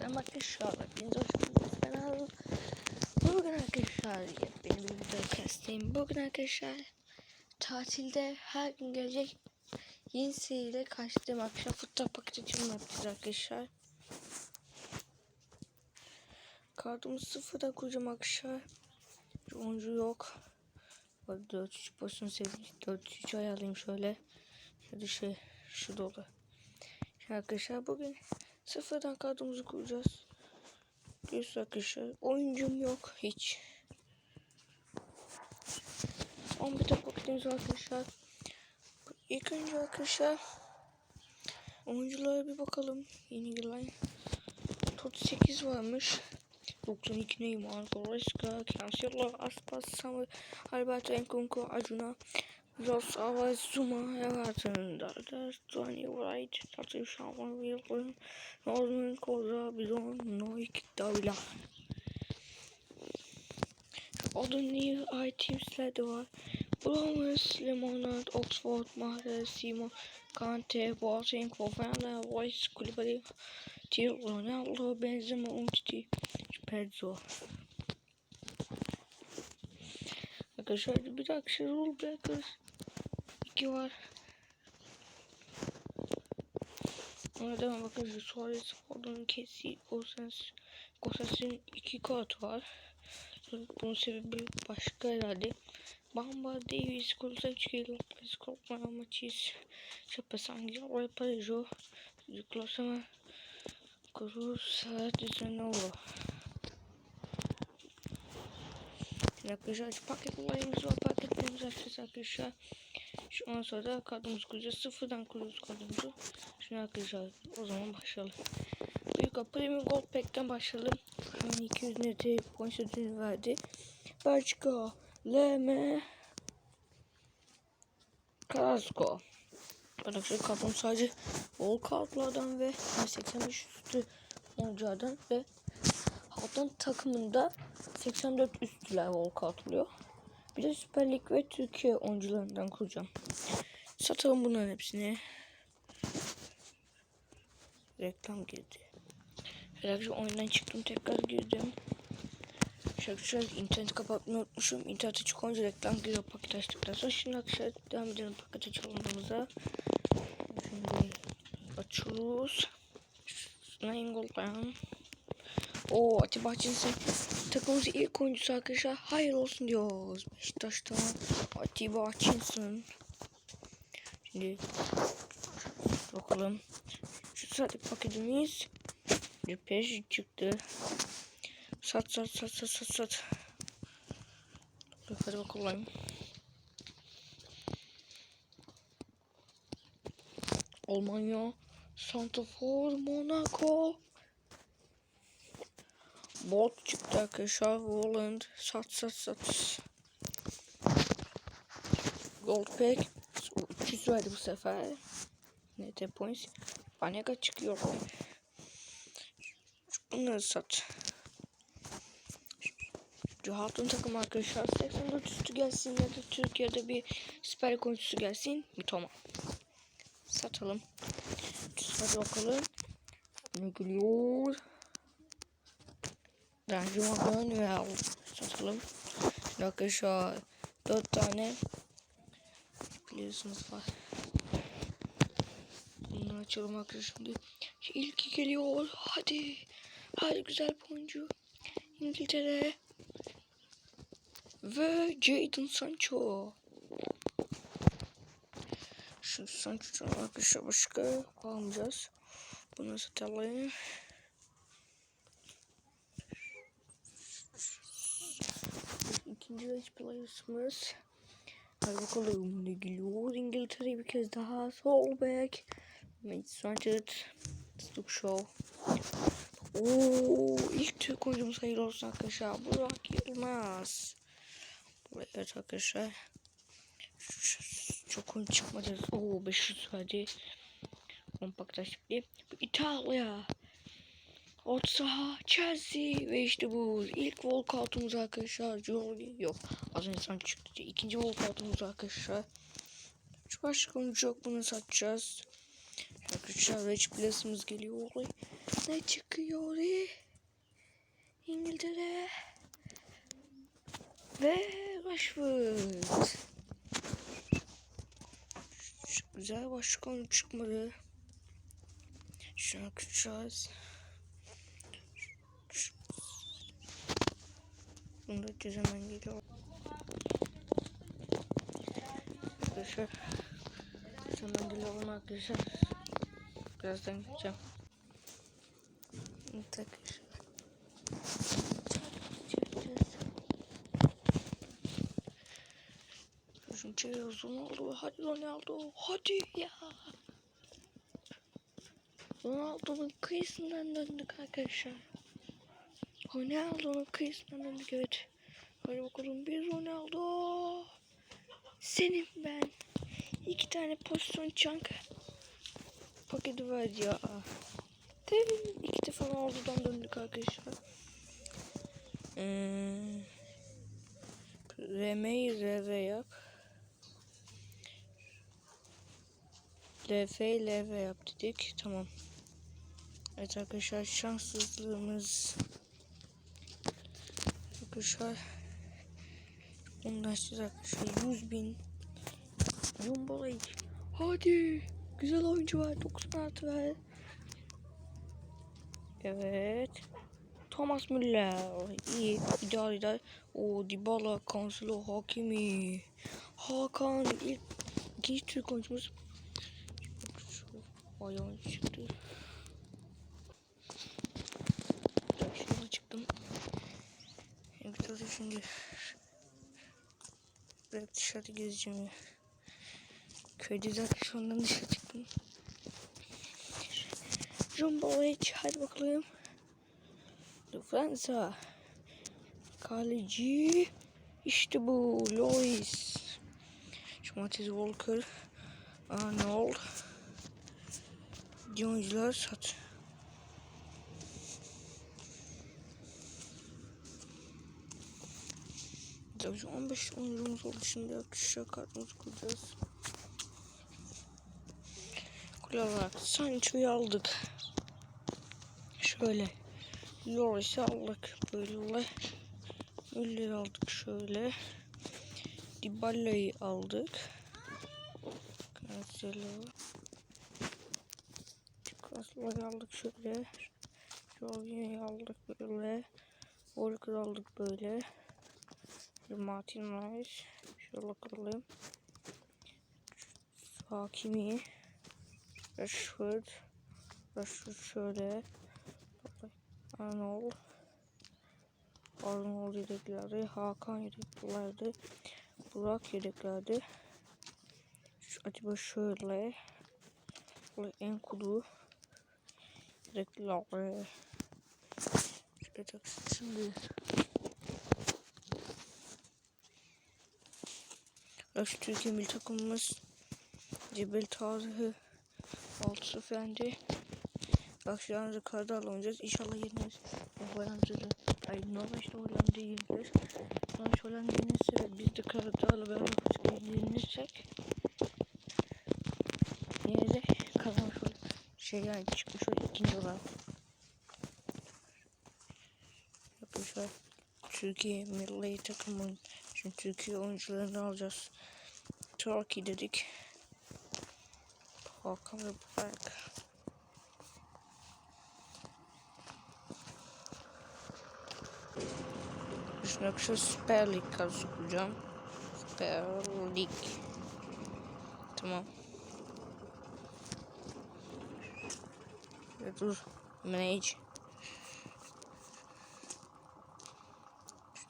Arkadaşlar. Hepiniz hoş. Ben Harun. Bugün arkadaşlar yepyeni bir video kesteyim. Bugün arkadaşlar tatilde her gün gelecek yeni seriyle karşılayacağım. Akşam futbol paketi açılımı yapacağız arkadaşlar. Kartımı sıfırdan kuracağım arkadaşlar. Oyuncu yok. 4-3 pozisyon sevdim. 4-3 ayarlayayım şöyle. Şöyle şey şu dolu. Arkadaşlar bugün sıfırdan kadromuzu kuracağız. Görüşürüz arkadaşlar. Oyuncum yok hiç. 11 tane paketimiz var arkadaşlar. İlk önce arkadaşlar oyunculara bir bakalım. Yeni gelen 38 varmış. 92 Neymar, Goretzka, Cancelo, Aspas, Samuel, Alberto Nkunku, Acuna, Jos Alvarez, Zuma, Everton, Dardar, Tony Wright, Tati Şaman, Wilson, Norman, Koza, Bidon, Noik, Davila. Other new items de var. Blomers, Limonade, Oxford, Mahrez, Simon, Kante, Boateng, Fofana, Royce, Koulibaly, Tio, Ronaldo, Benzema, Umtiti, Pezzo. Arkadaşlar bir dakika Rule Breakers 2 var. Devam bakın Suarez, Foden, Kesi, Gosens, Gosens'in 2 kart var. Bunun sebebi başka herhalde. Bamba, Davis, Kulusevski, Lopez, Kopman, Maçis, Şapasangi, Roy Parejo, Klosama, Cruz. Şimdi arkadaşlar paketlerimiz var. Paketlerimizi açacağız arkadaşlar. Şu an sonra kadromuzu kuracağız. Sıfırdan kuruyoruz kadromuzu. Şimdi arkadaşlar o zaman başlayalım. Büyük Premium Gold Pack'ten başlayalım. Hemen 200 neti point ödülünü verdi. Belçika, LM, Carrasco. Arkadaşlar kadrom sadece bol kartlardan ve 85 üstü oyunculardan ve Halktan takımında 84 üstüler walkout oluyor. Bir de Süper Lig ve Türkiye oyuncularından kuracağım. Satalım bunların hepsini. Reklam girdi. Herhalde oyundan çıktım tekrar girdim. Şarkıcılar internet kapatmayı unutmuşum. İnternet açık olunca reklam giriyor paket açtıktan sonra. Şimdi arkadaşlar devam edelim paket açılımımıza. Şimdi açıyoruz. Nine Gold'dan. O Atiba Hutchinson takımımızın ilk oyuncusu arkadaşlar. Hayır olsun diyoruz. Beşiktaş'tan Atiba Hutchinson. Şimdi bakalım. Şu saatlik paketimiz peş çıktı. Sat sat sat sat sat sat. Hadi bakalım. Almanya, Santafor, Monaco. Bot çıktı arkadaşlar. Roland sat sat sat. Gold pack. 300 verdi bu sefer. NT points. Banega çıkıyor. Bunları sat. Cihat'ın takım arkadaşlar 84 üstü gelsin ya da Türkiye'de bir süper oyuncusu gelsin. Mitoma. Satalım. Hadi bakalım. Ne geliyor? Danjuma dön ve al. Satalım. Şimdi arkadaşlar 4 tane biliyorsunuz var. Bunları açalım arkadaşlar şimdi. Geliyor. Hadi. Hadi güzel bir oyuncu. İngiltere. Ve Jadon Sancho. Şu Sancho'dan arkadaşlar başka almayacağız. Bunu satalım. İkinci bench players'ımız. Hadi bakalım ne geliyor İngiltere bir kez daha. Sol back. Manchester United. Stuk Show. Oo, ilk Türk oyuncumuz hayırlı olsun arkadaşlar. Burak Yılmaz. Evet arkadaşlar. Çok oyun çıkmadı. Oo 500 verdi. Kompakt şimdi. İtalya. Orta saha Chelsea ve işte bu ilk walkout'umuz arkadaşlar. Jordi yok. Az önce sanki çıktı. İkinci walkout'umuz arkadaşlar. Şu başka oyuncu yok bunu satacağız. Arkadaşlar Rage Bless'imiz geliyor. Ne çıkıyor? İngiltere. Ve Rashford. Güzel başkan çıkmadı. Şuna kıçacağız. Bunu da hemen geliyor. Arkadaşlar. Hemen geliyorum arkadaşlar. Birazdan gideceğim. Evet arkadaşlar. Üçüncü Ronaldo. Hadi Ronaldo. Hadi ya. Ronaldo'nun kıyısından döndük arkadaşlar. Ronaldo'nun kıyısından evet. Hadi bakalım bir Ronaldo. Senin ben. İki tane pozisyon çank paketi var ya. Değil, iki defa Ronaldo'dan döndük arkadaşlar. Ee, Remeyi RV yap. LF LV yap dedik. Tamam. Evet arkadaşlar şanssızlığımız arkadaşlar. Bundan size arkadaşlar 100 bin. Jumbo'yu hadi. Güzel oyuncu var. 96 var evet. Thomas Müller. İyi. İdeal ideal o Dybala Cancelo Hakimi. Hakan ilk ikinci Türk oyuncumuz. Ayağım çıktı Şuna çıktım. Evet şimdi Biraz dışarı gezeceğim ya. Köyde zaten şu andan dışarı çıktım. Jumbo H hadi bakalım. Fransa. Kaleci. İşte bu. Lois. Schmatis Walker. Arnold. Oyuncular sat. Tabii şu 15 oyuncumuz oldu şimdi arkadaşlar kartımızı kuracağız. Olarak Sancho'yu aldık. Şöyle. Loris'i aldık böyle. Müller'i aldık şöyle. Dybala'yı aldık. Cancelo. Cancelo'yu aldık şöyle. Jorginho'yu aldık böyle. Walker aldık böyle. Martin var. Şöyle bakalım. Hakimi. Rashford. Rashford şöyle. Arnold. Arnold yedeklerdi. Hakan yedeklerdi. Burak yedeklerdi. Acaba şöyle. En kudu. Yedeklerdi. Şöyle şimdi. Şu Türkiye milli takımımız Cebel Tarık'ı 6 fendi. Bak şu an Ricardo oynayacağız. İnşallah yeniriz. Hollanda'da. Ay normal işte Hollanda yeniriz. Normal Hollanda yenirse ve biz de Karadağ'la beraber yenilirsek yine de kazanmış olur. Şey yani çıkmış olur ikinci olarak. Arkadaşlar Türkiye milli takımın Şimdi Türkiye oyuncularını alacağız. Turkey dedik. Hakan ve Burak. Şimdi arkadaşlar Süper Lig kadrosu kuracağım. Süper Lig. Tamam. Dur. Manage.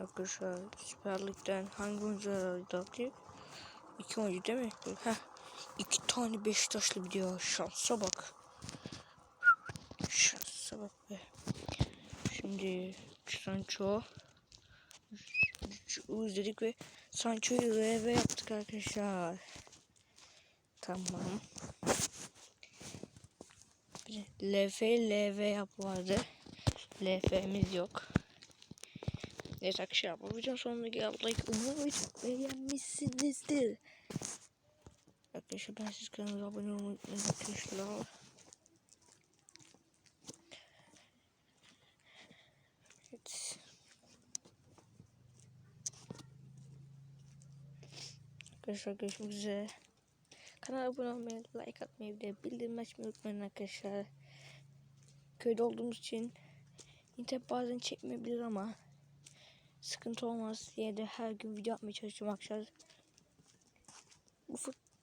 Arkadaşlar Süper Lig'den hangi oyuncuları alacak? İki oyuncu değil mi? Heh. İki tane Beşiktaşlı bir diyor. Şansa bak. Şansa bak be. Şimdi Sancho izledik ve Sancho'yu RV yaptık arkadaşlar. Tamam. LF LV yap vardı. LF'miz yok. Neyse akşam bu videonun sonuna geldik. Umarım beğenmişsinizdir. Arkadaşlar ben siz kanalımıza abone olmayı unutmayın arkadaşlar. Evet. Arkadaşlar görüşmek üzere. Kanala abone olmayı, like atmayı ve bildirim açmayı unutmayın arkadaşlar. Köyde olduğumuz için internet bazen çekmeyebilir ama sıkıntı olmaz diye de her gün video atmaya çalışıyorum arkadaşlar. Bu,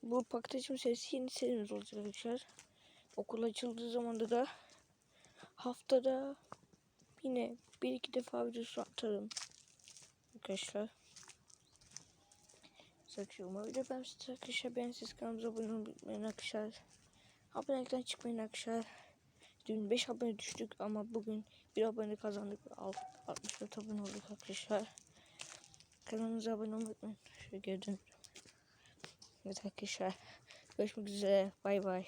bu patatesim serisi yeni serimiz olacak arkadaşlar. Okul açıldığı zaman da da haftada yine bir iki defa videosu atarım arkadaşlar. Arkadaşlar umarım video beğenmişsiniz arkadaşlar. Beğensiz kanalımıza abone olmayı unutmayın arkadaşlar. Abonelikten çıkmayın arkadaşlar. Dün 5 abone düştük ama bugün bir abone kazandık. ve alt- 64 abone olduk arkadaşlar. Kanalımıza abone olmayı unutmayın. Şöyle geri dönüyorum. Evet arkadaşlar. Görüşmek üzere. Bay bay.